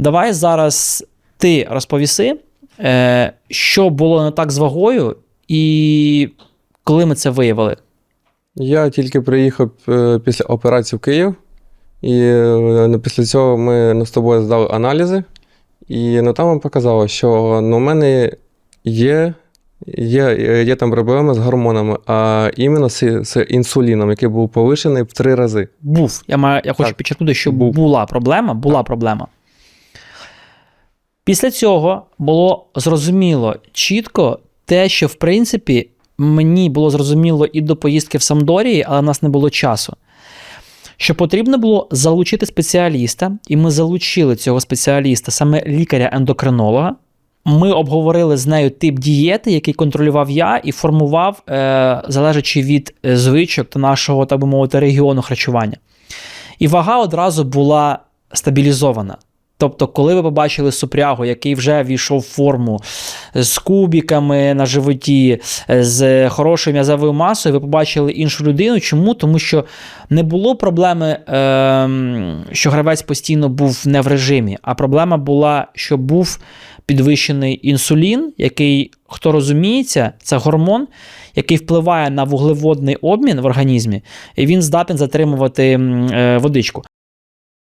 Давай зараз ти розповіси, е, що було не так з вагою, і коли ми це виявили. Я тільки приїхав е, після операції в Київ, і е, після цього ми ну, з тобою здали аналізи, і ну, там показало, що ну, у мене є, є, є там проблеми з гормонами, а іменно з, з інсуліном, який був повишений в три рази. Був. Я, маю, я хочу підчеркнути, що Був. була проблема. Була проблема. Після цього було зрозуміло чітко те, що в принципі мені було зрозуміло і до поїздки в Самдорії, але в нас не було часу. Що потрібно було залучити спеціаліста, і ми залучили цього спеціаліста, саме лікаря-ендокринолога. Ми обговорили з нею тип дієти, який контролював я, і формував, е, залежачи від е, звичок та нашого, так би мовити, регіону харчування. І вага одразу була стабілізована. Тобто, коли ви побачили супрягу, який вже війшов в форму з кубіками на животі, з хорошою м'язовою масою, ви побачили іншу людину. Чому? Тому що не було проблеми, ем, що гравець постійно був не в режимі, а проблема була, що був підвищений інсулін, який, хто розуміється, це гормон, який впливає на вуглеводний обмін в організмі, і він здатен затримувати е, водичку.